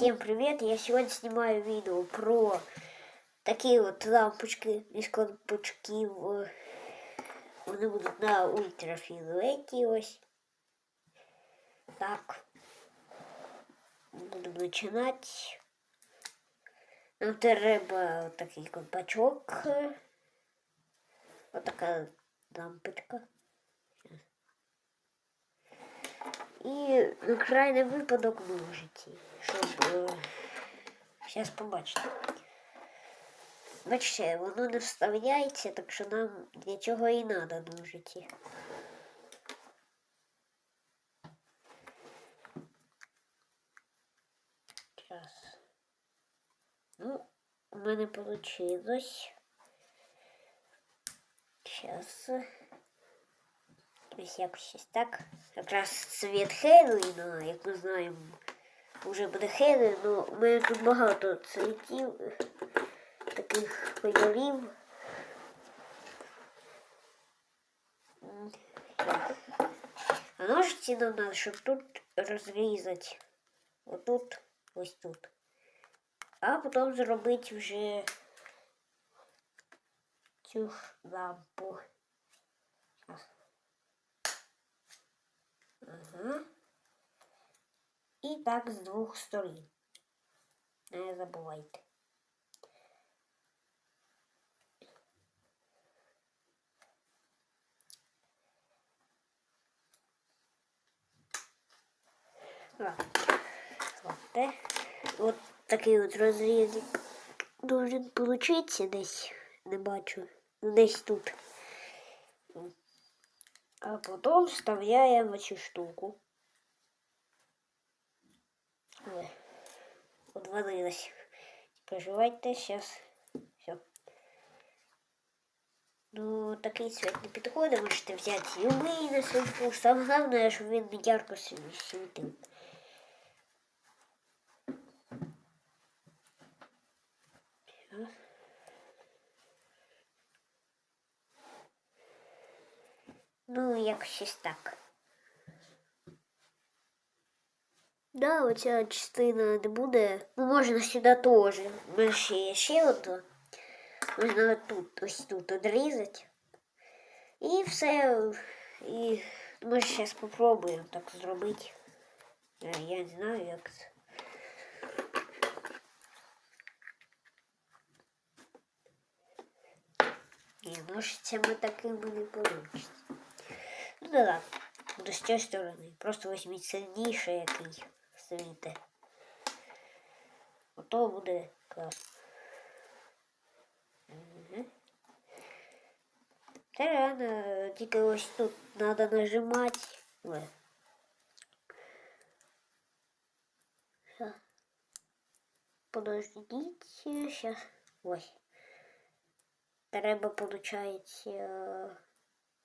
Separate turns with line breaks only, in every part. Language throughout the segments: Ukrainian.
Всем привет! Я сегодня снимаю видео про такие вот лампочки из колпачків. Вони будуть на ультрафіолеті ось. Так. Будемо починати. Нам треба такий колпачок. Отака лампочка. І крайний випадок ножиці, щоб зараз побачите. Бачите, воно не вставляється, так що нам для цього і треба ножиці. Зараз. Ну, у мене вийшло. Зараз. Ось якось щось так. Якраз цвіт Хеллоуіна, як ми знаємо, вже буде Хеллоуін, але у мене тут багато цвітів, таких кольорів. А ножиці нам треба, щоб тут розрізати. Отут, ось тут. А потім зробити вже цю лампу. Ага. І так з двох сторін. Не забувайте. От, от такий от розрізик должен получиться десь, не бачу, десь тут. А потом вставляем цю штуку. Ой, Отвалилась. Проживайте, сейчас. Все. Ну, такий цвет не підходить, можете взяти любий на свій вкус. Саме головне, щоб він не ярко світив. Щас. Ну, як щось так. Да, оця частина не буде. Ну, можна сюди теж. Мене ще є ще одна. Можна тут, ось тут одрізати. І все. І ми зараз спробуємо так зробити. Е, Я не знаю, як це. Ні, ножицями такими не получиться. Ну да ладно. Буду з цієї сторони. Просто візьміть сильніше, який світе. Ото буде класно. Угу. Це реально тільки ось тут треба нажимати. Подождіть, сейчас. Ось. Треба, получається,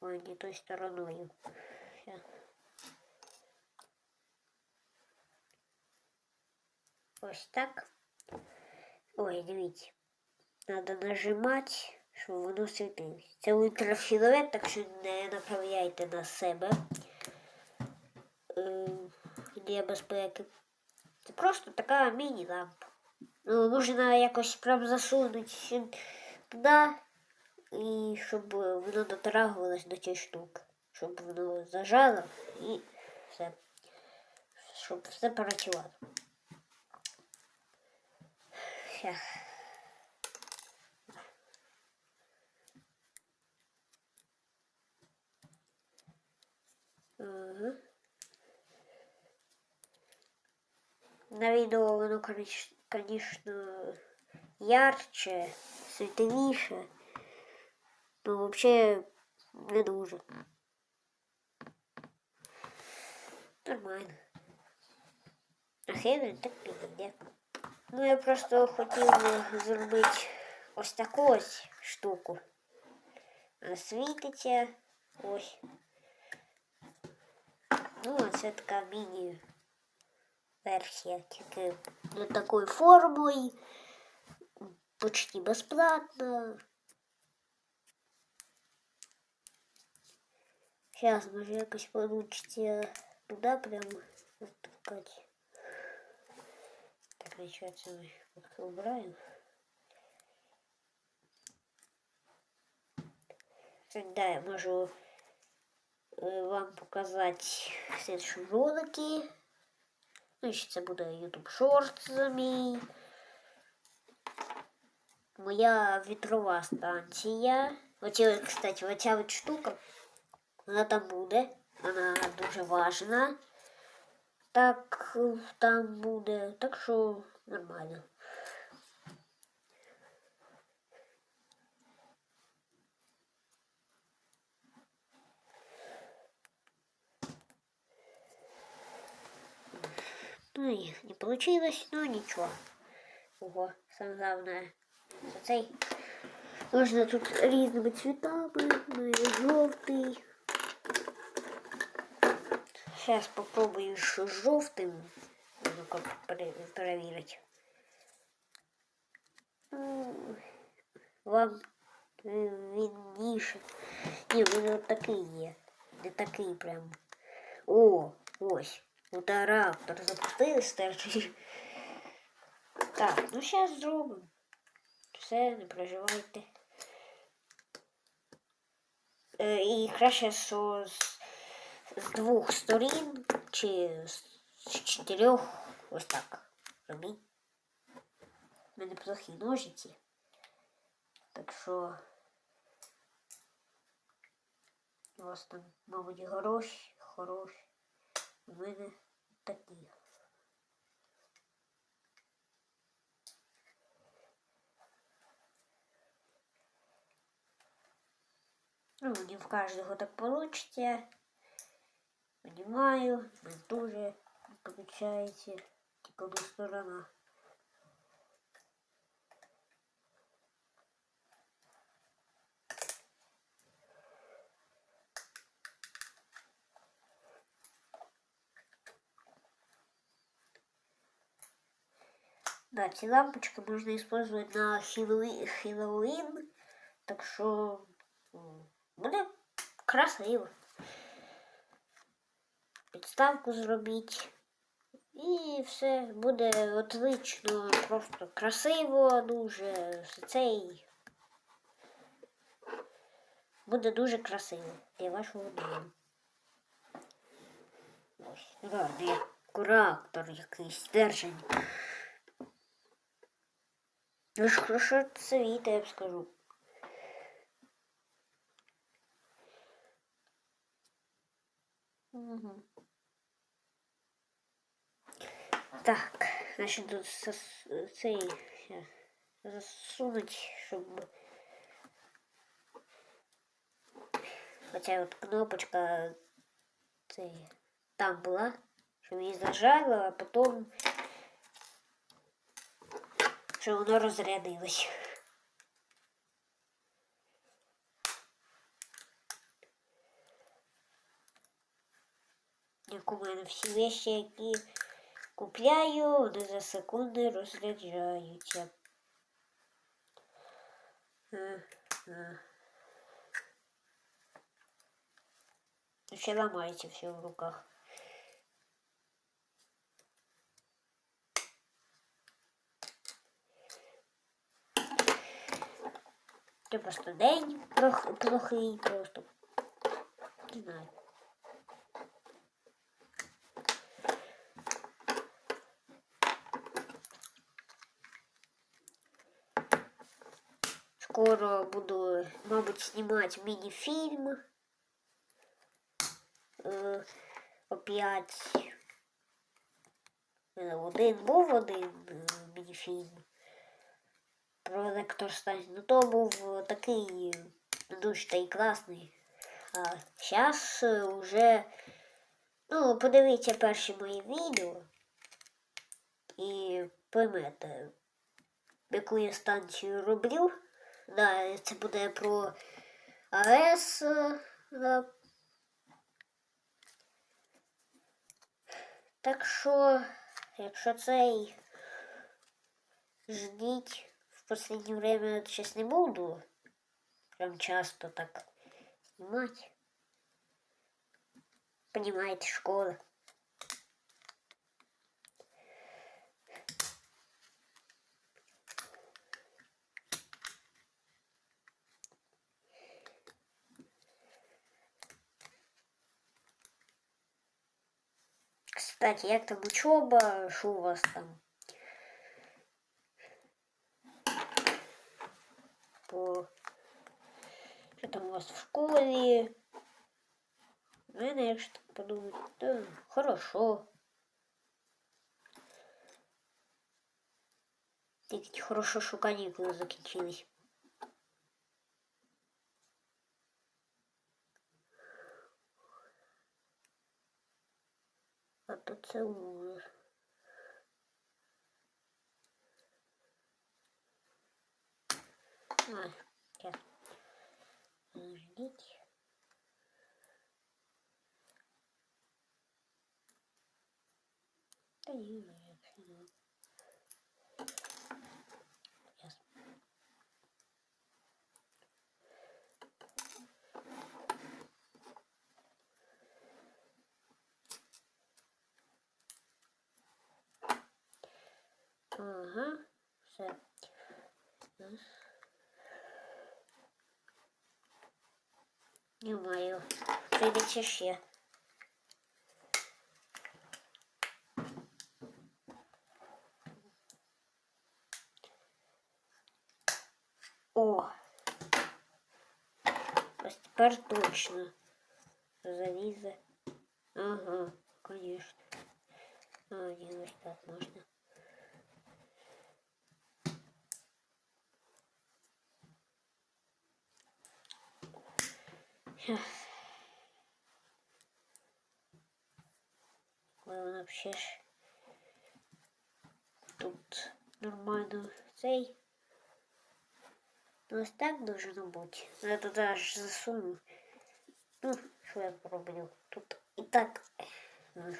ой, не той стороною. Щас. Ось так. Ой, дивіться. Надо нажимати, щоб воно світилось. Це ультрафіолет, так що не направляйте на себе. Е, Для безпеки. Це просто така міні-лампа. Ну, можна якось прям засунути туди, і щоб воно дотрагувалось до цієї штуки. Щоб воно зажало і все. Щоб все працювало. Щас. Ага. На відео воно, звісно, ярче, світліше. Ну, взагалі, не дуже. Нормально. А Хевен так підійде. Ну, я просто хотів зробити ось таку ось штуку. Світиться ось. Ну, а це така міні-версія, тільки не такою формою, почти безплатно. Сейчас, може якось получиться туди прямо Затыкать. Так, начаться мы пока убираем. Тогда я можу е, вам показати в следующем ролике. Ну, ще це буде YouTube Shorts мій. Моя вітрова станція. Оці, кстати, оця от штука. Вона там буде. Вона дуже важна. Так, там буде. Так що нормально. Ну и не получилось, но ничего. Ого, самое главное. Можна тут різними цвітами, ну і жовтий. Сейчас попробую ще жовтим. Ну-ка. М, Вам видніше. Ні, він от такий є. Не такий прям. О, ось. Ударактор запустили старший. Так, ну зараз зробимо. Все, не переживайте. Е, і краще, що з двох сторін чи з, чотирьох ось так робіть. У мене плохі ножиці. Так що у вас там, мабуть, хороші, хороші. У мене такі. Ну, не в каждого так получится Понимаю, вы тоже не получаете. Типа одна сторона. Да, эти лампочки можно использовать на Хэллоуи- Хэллоуин. Так що м, буде красиво. Підставку зробіть. І все буде отлично, просто красиво, дуже цей. Буде дуже красиво для вашого дому. Ось, гарний як курактор якийсь держень. Ну ж хорошо цвіте, я б скажу. Мгм. Так, значить тут сос- цей щас, засунуть, щоб оця от кнопочка цей там була, щоб її зажала, а потім щоб воно розрядилось. Як у мене всі вещи, які купляю, вони за секунди розряджаються. Ще ламається все в руках. Це просто день плохий, просто. Не знаю. Скоро буду, мабуть, знімати міні-фільм. Е, опять. Е, Один був один е, міні-фільм про електростанцію. Ну то був такий дуже й класний. А зараз вже, ну, подивіться перші мої відео і поймете, яку я станцію роблю. Да, це буде про АЕС. е, Да. Так що, якщо цей ждіть в последнее время сейчас не буду прям часто так снимать. Понимаете, школа. Кстати, як там учоба? Що у вас там? По... Що там у вас в школі? У мене, якщо так подумати, то хорошо. Тільки хорошо, що канікули закінчились. А то це ужас. А, сейчас. Подождите. Да Ага, все. Не маю. Прийдеться ще. О! Ось тепер точно. Залізе. Ага, конечно. А, ні, ось так можна. Ой, вона ще ж тут нормально цей. Ну, ось так должно бути. Я туди аж засуну. Ну, що я пороблю? Тут і так ну.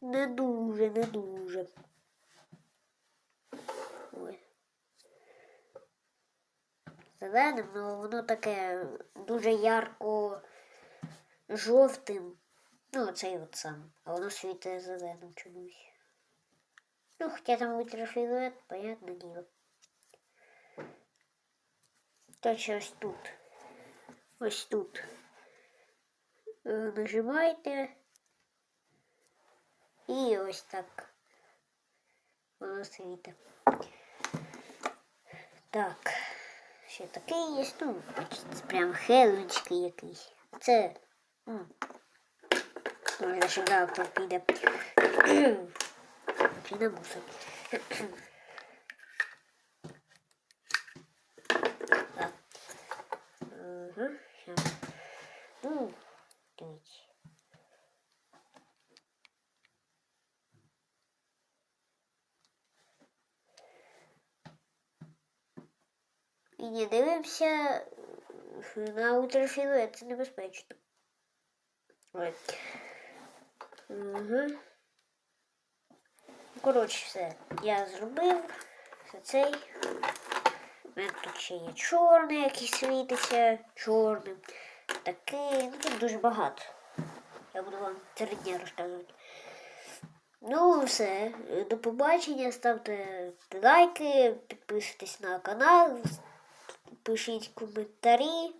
Не дуже, не дуже. Ой. Зеленим, але воно таке дуже ярко жовтим. Ну, цей от сам. А воно світає зеленим чомусь. Ну, хоча там ультрафіолет, понятне діло. Точно ось тут. Ось тут. Е, Нажимаєте. І ось так. Воно світить. Так. Ще такий є. Ну, бачите, прям хелочки якийсь. Це. Може, сюди автор піде. Піде мусор. Так. Ага, щас. Ну, дивіться. І не дивимося на ультрафіолет, це небезпечно. Угу. Коротше, все. Я зробив все цей. У мене тут ще є чорний, який світиться чорним. Такий, ну тут дуже багато. Я буду вам три дня розказувати. Ну, все. До побачення. Ставте лайки, підписуйтесь на канал, пишіть коментарі.